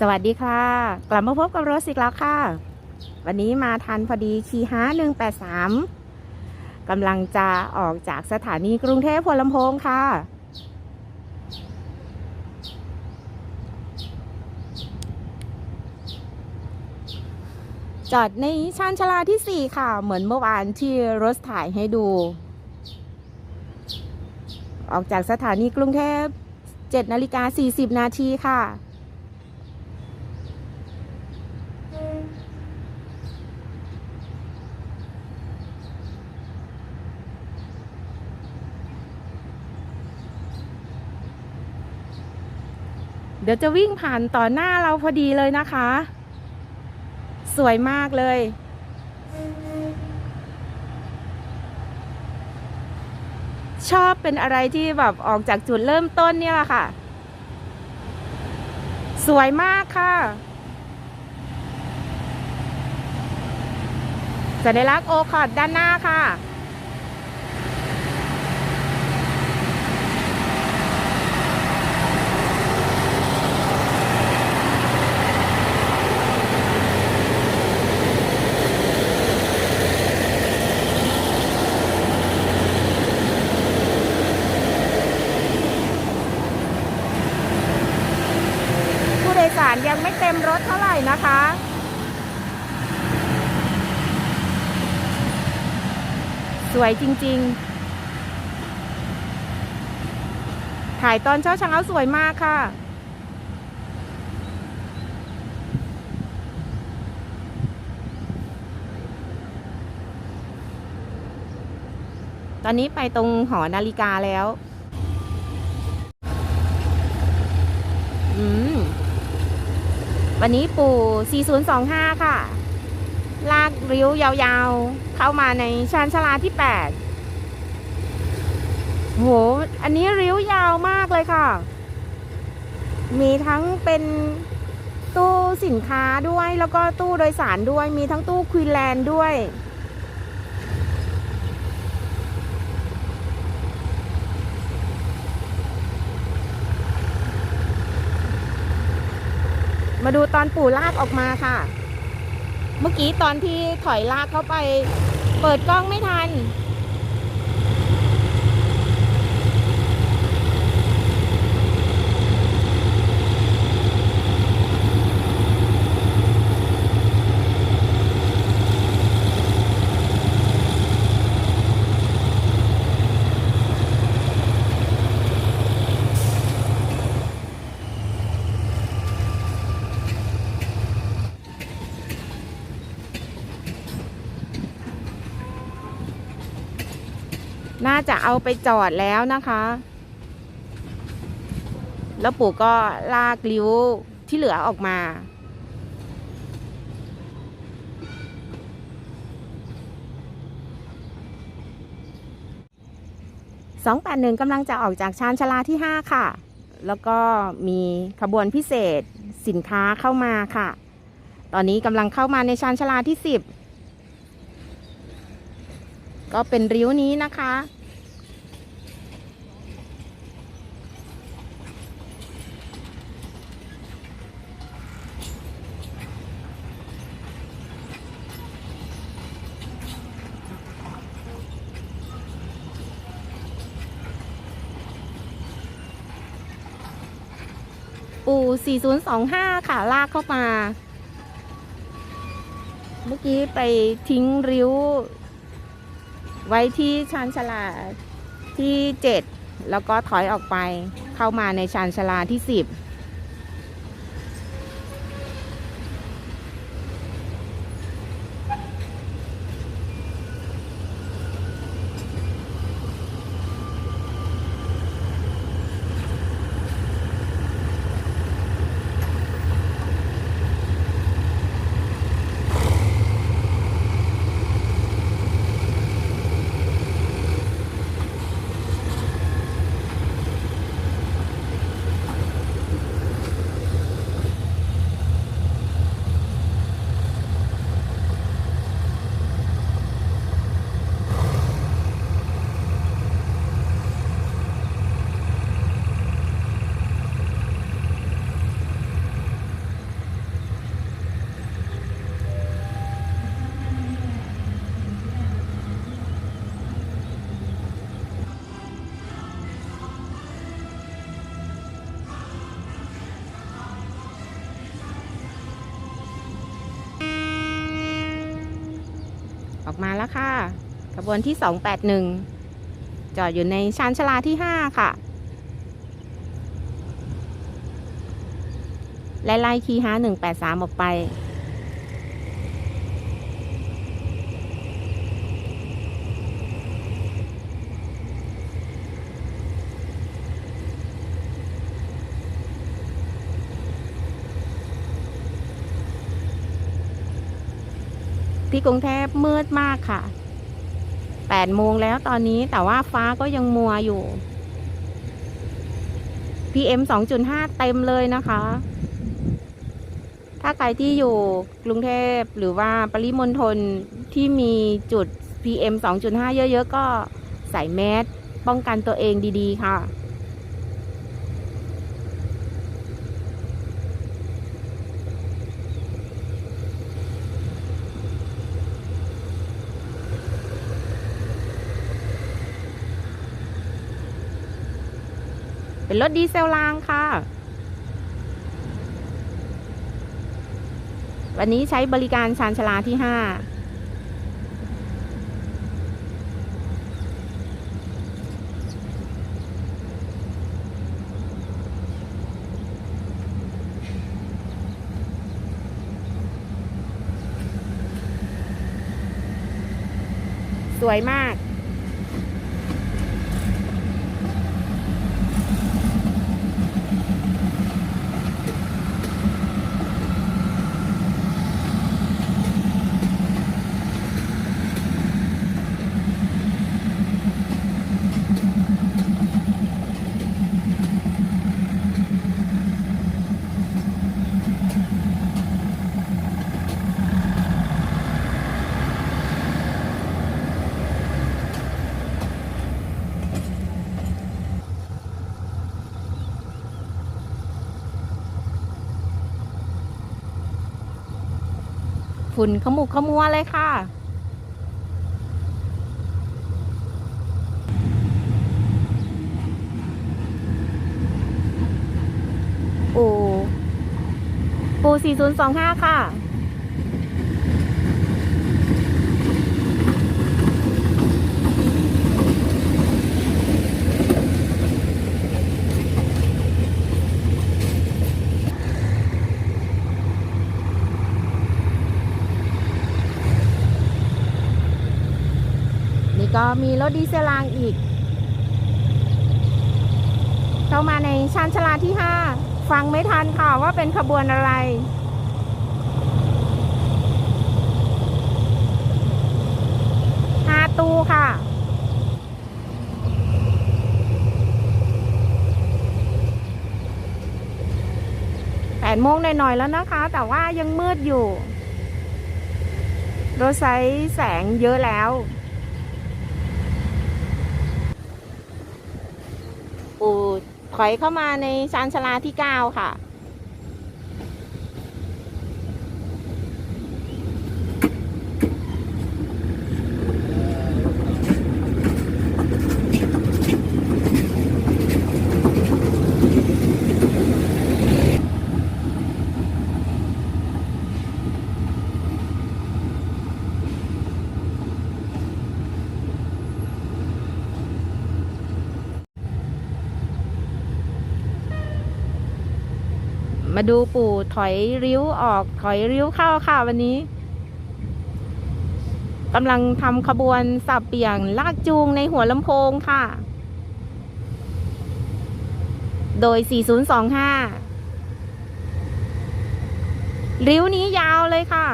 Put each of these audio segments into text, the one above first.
สวัสดีค่ะ กลับมาพบกับโรสอีกแล้วค่ะ วันนี้มาทันพอดีคีฮา183กำลังจะออกจากสถานีกรุงเทพพลลำโพงค่ะ จอดในชานชาลาที่4ค่ะ เหมือนเมื่อวานที่รถถ่ายให้ดู ออกจากสถานีกรุงเทพ7นาฬิกา40 นาทีค่ะ เดี๋ยวจะวิ่งผ่านต่อหน้าเราพอดีเลยนะคะ สวยมากเลย ชอบเป็นอะไรที่แบบออกจากจุดเริ่มต้นเนี่ยแหละค่ะ สวยมากค่ะสัญลักษณ์โอคอดด้านหน้าค่ะ ผู้โดยสารยังไม่เต็มรถเท่าไหร่นะคะ ส วยจริง ๆ ถ่ายตอนเช้าเช้าสวยมากค่ะ ตอนนี้ไปตรงหอนาฬิกาแล้วอืมวันนี้ปู่ 4025 ค่ะ ลากริ้วยาวๆ เข้ามาในชานชลาที่8โห อันนี้ริ้วยาวมากเลยค่ะ มีทั้งเป็นตู้สินค้าด้วยแล้วก็ตู้โดยสารด้วย มีทั้งตู้ควีนแลนด์ด้วย มาดูตอนปู่ลากออกมาค่ะ เมื่อกี้ตอนที่ถอยลากเข้าไป เปิดกล้องไม่ทัน น่าจะเอาไปจอดแล้วนะคะ แล้วปู่ก็ลากริ้วที่เหลือออกมา สองแปดหนึ่งกำลังจะออกจากชานชลาที่ห้าค่ะ แล้วก็มีขบวนพิเศษสินค้าเข้ามาค่ะ ตอนนี้กำลังเข้ามาในชานชลาที่สิบก็เป็นริ้วนี้นะคะ อู่4025 ค่ะ ลากเข้ามา เมื่อกี้ไปทิ้งริ้ว ไว้ที่ชานชลาที่ 7 แล้วก็ถอยออกไปเข้ามาในชานชลาที่ 10 ออกมาแล้วค่ะขบวนที่ 281 จอดอยู่ในชานชาลาที่ 5 ค่ะ ไล่ไล่คีฮา183 ออกไป ที่กรุงเทพมืดมากค่ะ8โมงแล้วตอนนี้แต่ว่าฟ้าก็ยังมัวอยู่ PM 2.5 เต็มเลยนะคะ ถ้าใครที่อยู่กรุงเทพหรือว่าปริมณฑลที่มีจุด PM 2.5 เยอะๆ ก็ใส่แมสป้องกันตัวเองดีๆ ค่ะ เป็นรถดีเซลรางค่ะ วันนี้ใช้บริการชานชาลาที่5สวยมาก ฝุ่นขมุกขมัวเลยค่ะ ปูปู4025 ค่ะ นี่ ก็มีรถดีเซลรางอีก เข้ามาในชานชลาที่ 5 ฟังไม่ทันค่ะว่าเป็นขบวนอะไรห้าตู้ค่ะแปดโมงหน่อยๆแล้วนะคะ แต่ว่ายังมืดอยู่รถไซส์แสงเยอะแล้ว ปูถอยเข้ามาในชานชาลาที่ 9 ค่ะ มาดูปู่ถอยริ้วออกถอยริ้วเข้าค่ะวันนี้กำลังทำขบวนสับเปี่ยงลากจูงในหัวลำโพงค่ะ โดย 4025 ริ้วนี้ยาวเลยค่ะ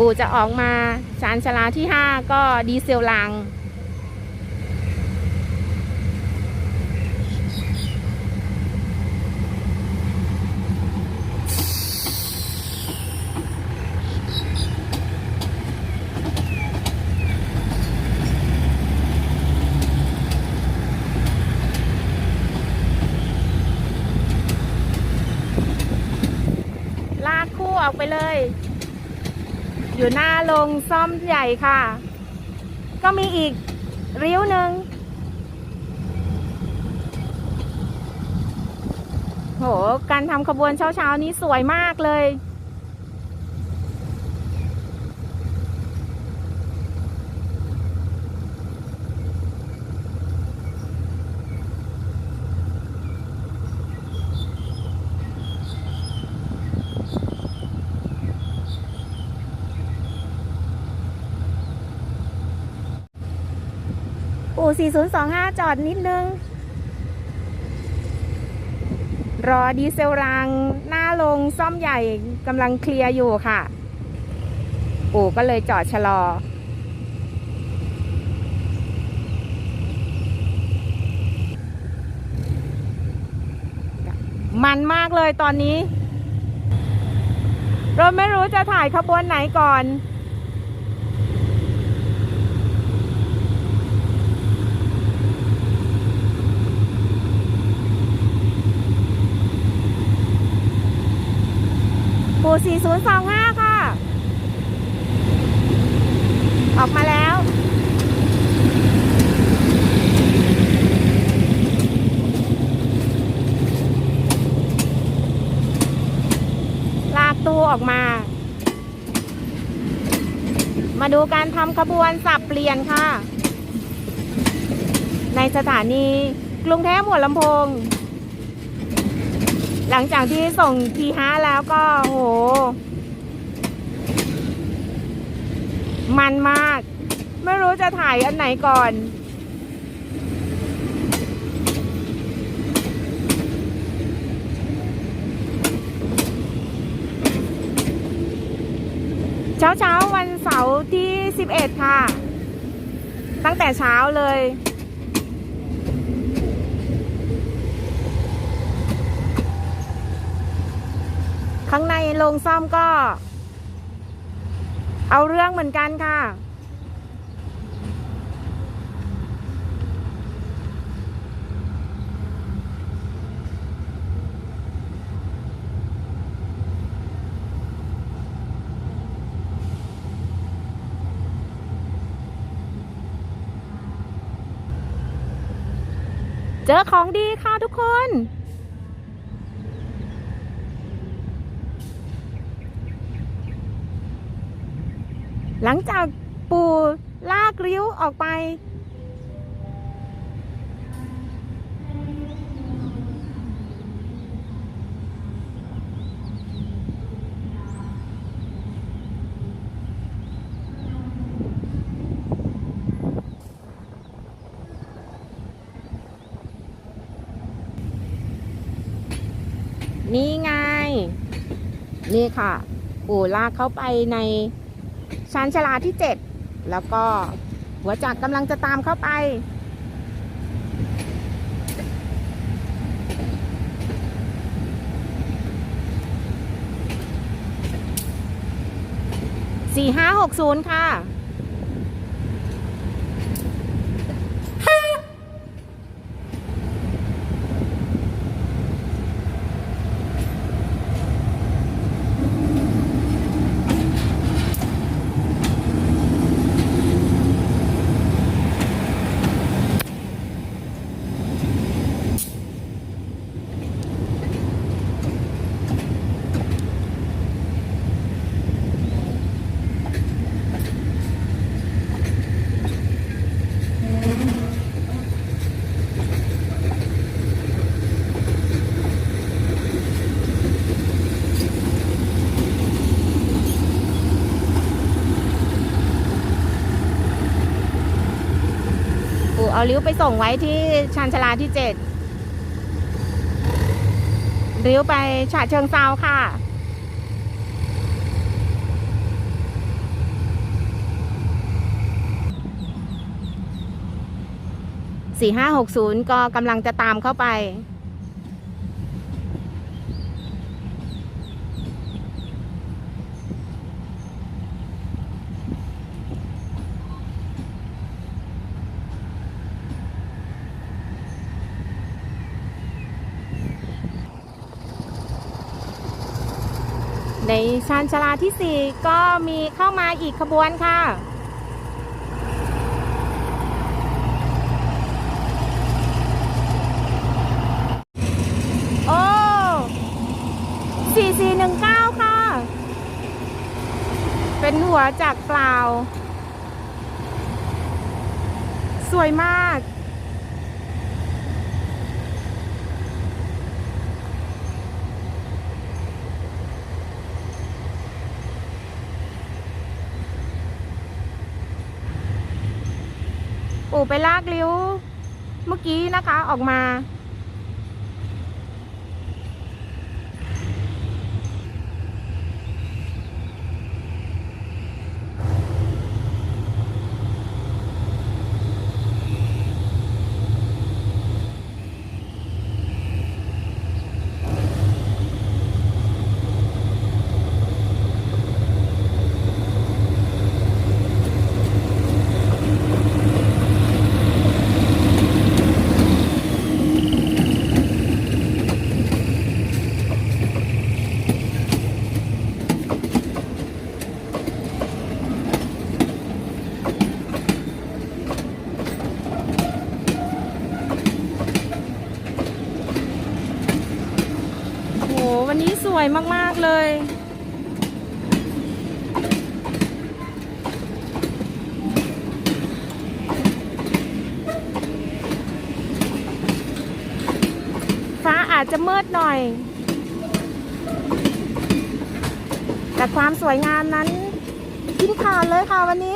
ปู่จะออกมาชานชลาที่ 5 ก็ดีเซลลัง ลากคู่ออกไปเลย อยู่หน้าโรงซ่อมใหญ่ค่ะ ก็มีอีกริ้วหนึ่งโห การทำขบวนเช้าๆนี้สวยมากเลย อู่4025 จอดนิดนึง รอดีเซลรางหน้าลงซ่อมใหญ่กำลังเคลียร์อยู่ค่ะ อู่ก็เลยจอดชะลอ มันมากเลยตอนนี้ เราไม่รู้จะถ่ายขบวนไหนก่อน ปู4025 ค่ะ ออกมาแล้วลากตู้ออกมา มาดูการทำขบวนสับเปลี่ยนค่ะ ในสถานีกรุงเทพหัวลำโพง หลังจากที่ส่งทีห้าแล้วก็โห มันมาก ไม่รู้จะถ่ายอันไหนก่อนเช้าเช้าวันเสาร์ที่ 11 ค่ะ ตั้งแต่เช้าเลย ข้างในโรงซ่อมก็ เอาเรื่องเหมือนกันค่ะ เจอของดีค่ะทุกคน หลังจากปูลากริ้วออกไป นี่ไง นี่ค่ะ ปูลากเข้าไปใน ชานชลาที่ 7 แล้วก็หัวจักรกำลังจะตามเข้าไป สี่ห้าหกศูนย์ค่ะ เอาริ้วไปส่งไว้ที่ชานชาลาที่เจ็ดริ้วไปฉะเชิงเซาค่ะสี่ห้าหกศูนย์ก็กำลังจะตามเข้าไป ชานชลาที่ 4 ก็มีเข้ามาอีกขบวนค่ะ โอ้4419 ค่ะ เป็นหัวจากเปล่า สวยมาก ปู่ไปลากเลี้ยวเมื่อกี้นะคะออกมา โห วันนี้สวยมาก ๆ เลย ฟ้าอาจจะมืดหน่อย แต่ความสวยงามนั้นทิ้งขาดเลยค่ะวันนี้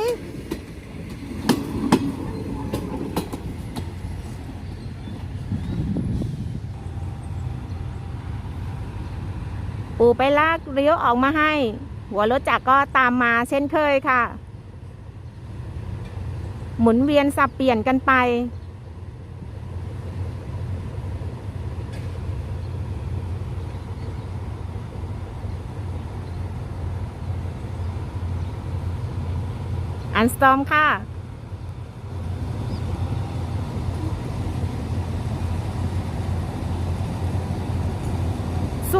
ปู่ไปลากเลี้ยวออกมาให้ หัวรถจักรก็ตามมาเช่นเคยค่ะ หมุนเวียนสับเปลี่ยนกันไปอันสตอมค่ะ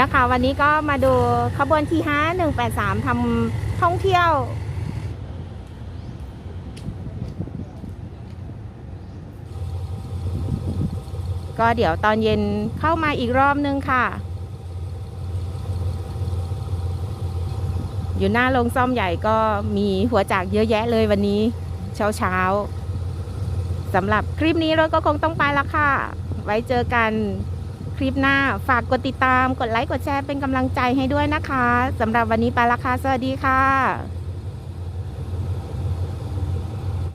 นะคะ วันนี้ก็มาดูขบวนที่ห้าหนึ่งแปดสามทำท่องเที่ยว ก็เดี๋ยวตอนเย็นเข้ามาอีกรอบนึงค่ะ อยู่หน้าโรงซ่อมใหญ่ก็มีหัวจากเยอะแยะเลยวันนี้เช้าเช้าสำหรับคลิปนี้เราก็คงต้องไปละค่ะ ไว้เจอกัน คลิปหน้า ฝากกดติดตาม กดไลค์ กดแชร์เป็นกำลังใจให้ด้วยนะคะสำหรับวันนี้ไปละค่ะ สวัสดีค่ะ